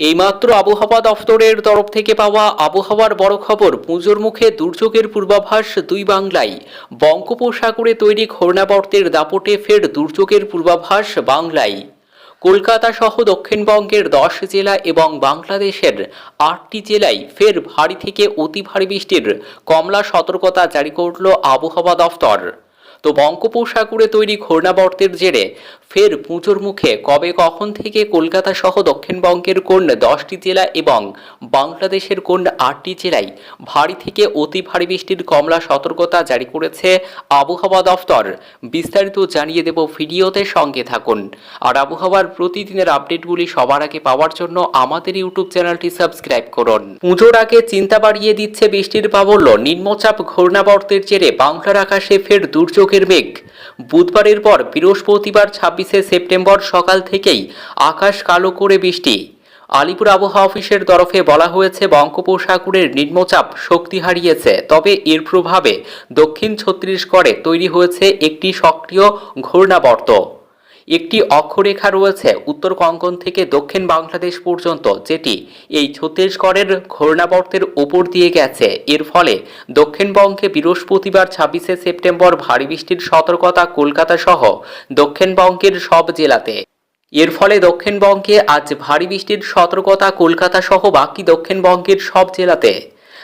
এইমাত্র আবহাওয়া দফতরের তরফ থেকে পাওয়া আবহাওয়ার বড় খবর, পুজোর মুখে দুর্যোগের পূর্বাভাস দুই বাংলায়। বঙ্গোপসাগরে তৈরি ঘূর্ণাবর্তের দাপটে ফের দুর্যোগের পূর্বাভাস বাংলায়। কলকাতা সহ দক্ষিণবঙ্গের দশ জেলা এবং বাংলাদেশের আটটি জেলায় ফের ভারী থেকে অতি ভারী বৃষ্টির কমলা সতর্কতা জারি করল আবহাওয়া দফতর। তো বঙ্গোপসাগরে তৈরি ঘূর্ণাবর্তের জেরে ফের পুজোর মুখে কবে কখন থেকে কলকাতা সহ দক্ষিণবঙ্গের কোন দশটি জেলা এবং বাংলাদেশের কোন আটটি জেলায় ভারী থেকে অতি ভারী বৃষ্টির কমলা সতর্কতা জারি করেছে আবহাওয়া দফতর, বিস্তারিত জানিয়ে দেব ভিডিওতে সঙ্গে থাকুন। আর আবহাওয়ার প্রতিদিনের আপডেটগুলি সবার আগে পাওয়ার জন্য আমাদের ইউটিউব চ্যানেলটি সাবস্ক্রাইব করুন। পুজোর আগে চিন্তা বাড়িয়ে দিচ্ছে বৃষ্টির প্রাবল্য নিম্নচাপ ঘূর্ণাবর্তের জেরে বাংলার আকাশে ফের দুর্যোগের মেঘ। বুধবারের পর বৃহস্পতিবার ছাব্বিশে সেপ্টেম্বর সকাল থেকেই আকাশ কালো করে বৃষ্টি। আলিপুর আবহাওয়া অফিসের তরফে বলা হয়েছে, বঙ্গোপসাগরের নিম্নচাপ শক্তি হারিয়েছে, তবে এর প্রভাবে দক্ষিণ ছত্তিশগড়ে তৈরি হয়েছে একটি সক্রিয় ঘূর্ণাবর্ত। একটি অক্ষরেখা রয়েছে উত্তর কঙ্কন থেকে দক্ষিণ বাংলাদেশ পর্যন্ত, যেটি এই ছত্তিশগড়ের ঘূর্ণাবর্তের ওপর দিয়ে গেছে। এর ফলে দক্ষিণবঙ্গে বৃহস্পতিবার ছাব্বিশে সেপ্টেম্বর ভারী বৃষ্টির সতর্কতা কলকাতা সহ দক্ষিণবঙ্গের সব জেলাতে। এর ফলে দক্ষিণবঙ্গে আজ ভারী বৃষ্টির সতর্কতা কলকাতা সহ বাকি দক্ষিণবঙ্গের সব জেলাতে।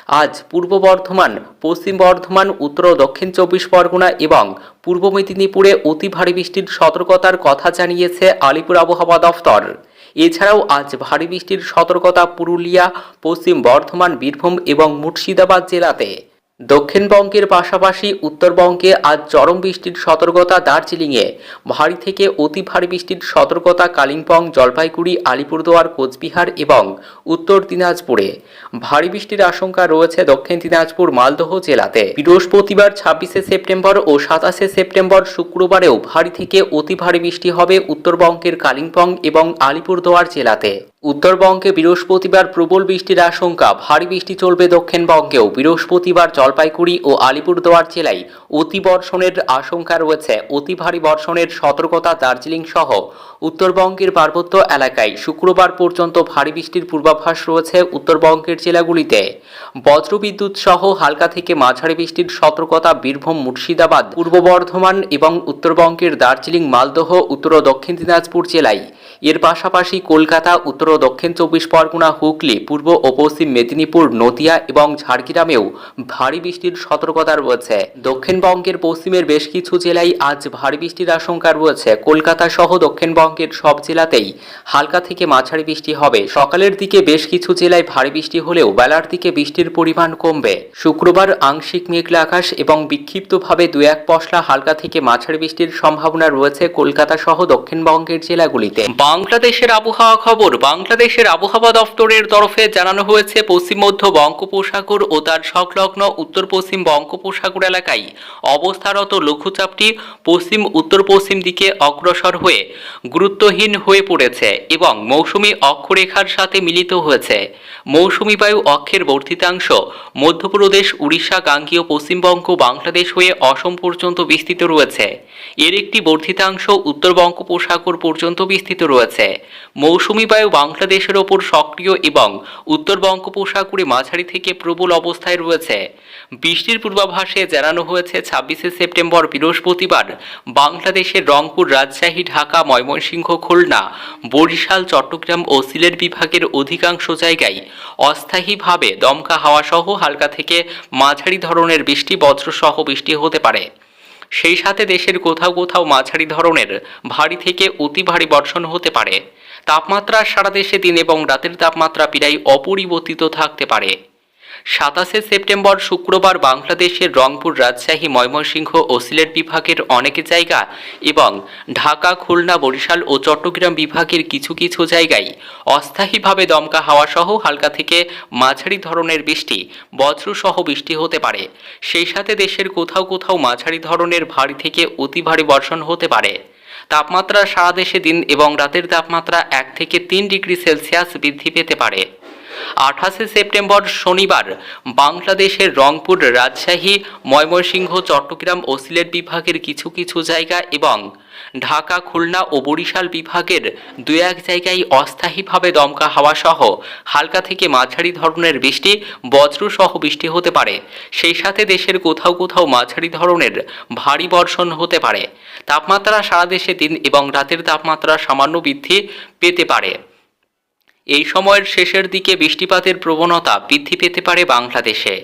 আজ পূর্ব বর্ধমান, পশ্চিম বর্ধমান, উত্তর ও দক্ষিণ চব্বিশ পরগনা এবং পূর্ব মেদিনীপুরে অতি ভারী বৃষ্টির সতর্কতার কথা জানিয়েছে আলিপুর আবহাওয়া দফতর। এছাড়াও আজ ভারী বৃষ্টির সতর্কতা পুরুলিয়া, পশ্চিম বর্ধমান, বীরভূম এবং মুর্শিদাবাদ জেলাতে। দক্ষিণবঙ্গের পাশাপাশি উত্তরবঙ্গে আজ চরম বৃষ্টির সতর্কতা দার্জিলিংয়ে। ভারী থেকে অতি ভারী বৃষ্টির সতর্কতা কালিম্পং, জলপাইগুড়ি, আলিপুরদুয়ার, কোচবিহার এবং উত্তর দিনাজপুরে। ভারী বৃষ্টির আশঙ্কা রয়েছে দক্ষিণ দিনাজপুর, মালদহ জেলাতে। বৃহস্পতিবার ছাব্বিশে সেপ্টেম্বর ও সাতাশে সেপ্টেম্বর শুক্রবারেও ভারী থেকে অতি ভারী বৃষ্টি হবে উত্তরবঙ্গের কালিম্পং এবং আলিপুরদুয়ার জেলাতে। উত্তরবঙ্গে বৃহস্পতিবার প্রবল বৃষ্টির আশঙ্কা। ভারী বৃষ্টি চলবে দক্ষিণবঙ্গেও। বৃহস্পতিবার জলপাইগুড়ি ও আলিপুরদুয়ার জেলায় অতি বর্ষণের আশঙ্কা রয়েছে। অতি ভারী বর্ষণের সতর্কতা দার্জিলিং সহ উত্তরবঙ্গের পার্বত্য এলাকায়। শুক্রবার পর্যন্ত ভারী বৃষ্টির পূর্বাভাস রয়েছে উত্তরবঙ্গের জেলাগুলিতে। বজ্রবিদ্যুৎ সহ হালকা থেকে মাঝারি বৃষ্টির সতর্কতা বীরভূম, মুর্শিদাবাদ, পূর্ব বর্ধমান এবং উত্তরবঙ্গের দার্জিলিং, মালদহ, উত্তর ও দক্ষিণ দিনাজপুর জেলায়। এর পাশাপাশি কলকাতা, উত্তর ও দক্ষিণ চব্বিশ পরগনা, হুগলি, পূর্ব ও পশ্চিম মেদিনীপুর, নদিয়া এবং ঝাড়গ্রামেও ভারী বৃষ্টির সতর্কতা রয়েছে। দক্ষিণবঙ্গের পশ্চিমের বেশ কিছু জেলায় আজ ভারী বৃষ্টির আশঙ্কা রয়েছে। কলকাতা সহ দক্ষিণবঙ্গের সব জেলাতেই হালকা থেকে মাঝারি বৃষ্টি হবে। সকালের দিকে বেশ কিছু জেলায় ভারী বৃষ্টি হলেও বেলার দিকে বৃষ্টির পরিমাণ কমবে। শুক্রবার আংশিক মেঘলা আকাশ এবং বিক্ষিপ্তভাবে দু এক পশলা হালকা থেকে মাঝারি বৃষ্টির সম্ভাবনা রয়েছে কলকাতা সহ দক্ষিণবঙ্গের জেলাগুলিতে। বাংলাদেশের আবহাওয়া খবর। বাংলাদেশের আবহাওয়া দফতরের তরফে জানানো হয়েছে, পশ্চিম, মধ্য বঙ্গোপসাগর ও তার সংলগ্ন উত্তর পশ্চিম বঙ্গোপসাগর এলাকায় অবস্থারত লঘুচাপটি পশ্চিম, উত্তর পশ্চিম দিকে অগ্রসর হয়ে গুরুত্বহীন হয়ে পড়েছে এবং মৌসুমী অক্ষরেখার সাথে মিলিত হয়েছে। মৌসুমী বায়ু অক্ষের বর্ধিতাংশ মধ্যপ্রদেশ, উড়িষ্যা গাঙ্গীয় পশ্চিমবঙ্গ, বাংলাদেশ হয়ে অসম পর্যন্ত বিস্তৃত রয়েছে। এর একটি বর্ধিতাংশ উত্তর বঙ্গোপসাগর পর্যন্ত বিস্তৃত রয়েছে। মৌসুমী বায়ু বাংলাদেশের ওপর সক্রিয় এবং উত্তর বঙ্গোপসাগরে মাঝারি থেকে প্রবল অবস্থায় রয়েছে। বৃষ্টির পূর্বাভাসে জানানো হয়েছে, ছাব্বিশে সেপ্টেম্বর বৃহস্পতিবার বাংলাদেশের রংপুর, রাজশাহী, ঢাকা, ময়মনসিংহ, খুলনা, বরিশাল, চট্টগ্রাম ও সিলেট বিভাগের অধিকাংশ জায়গায় অস্থায়ীভাবে দমকা হাওয়া সহ হালকা থেকে মাঝারি ধরনের বৃষ্টি, বজ্রসহ বৃষ্টি হতে পারে। সেই সাথে দেশের কোথাও কোথাও মাঝারি ধরনের ভারী থেকে অতি ভারী বর্ষণ হতে পারে। তাপমাত্রা সারা দেশে দিন এবং রাতের তাপমাত্রা প্রায় অপরিবর্তিত থাকতে পারে। সাতাশে সেপ্টেম্বর শুক্রবার বাংলাদেশের রংপুর রাজশাহী, ময়মনসিংহ ও সিলেট বিভাগের অনেক জায়গা এবং ঢাকা, খুলনা, বরিশাল ও চট্টগ্রাম বিভাগের কিছু কিছু জায়গায় অস্থায়ীভাবে দমকা হাওয়া সহ হালকা থেকে মাঝারি ধরনের বৃষ্টি, বজ্রসহ বৃষ্টি হতে পারে। সেই সাথে দেশের কোথাও কোথাও মাঝারি ধরনের ভারী থেকে অতি ভারী বর্ষণ হতে পারে। তাপমাত্রা সারা দেশে দিন এবং রাতের তাপমাত্রা এক থেকে তিন ডিগ্রি সেলসিয়াস বৃদ্ধি পেতে পারে। আঠাশে সেপ্টেম্বর শনিবার বাংলাদেশের রংপুর রাজশাহী, ময়মনসিংহ, চট্টগ্রাম ও সিলেট বিভাগের কিছু কিছু জায়গা এবং ঢাকা, খুলনা ও বরিশাল বিভাগের দু এক জায়গায় অস্থায়ীভাবে দমকা হাওয়া সহ হালকা থেকে মাঝারি ধরনের বৃষ্টি, বজ্রসহ বৃষ্টি হতে পারে। সেই সাথে দেশের কোথাও কোথাও মাঝারি ধরনের ভারী বর্ষণ হতে পারে। তাপমাত্রা সারা দেশে দিন এবং রাতের তাপমাত্রা সামান্য বৃদ্ধি পেতে পারে। এই সময়ের শেষের দিকে বৃষ্টিপাতের প্রবণতা বৃদ্ধি পেতে পারে বাংলাদেশে।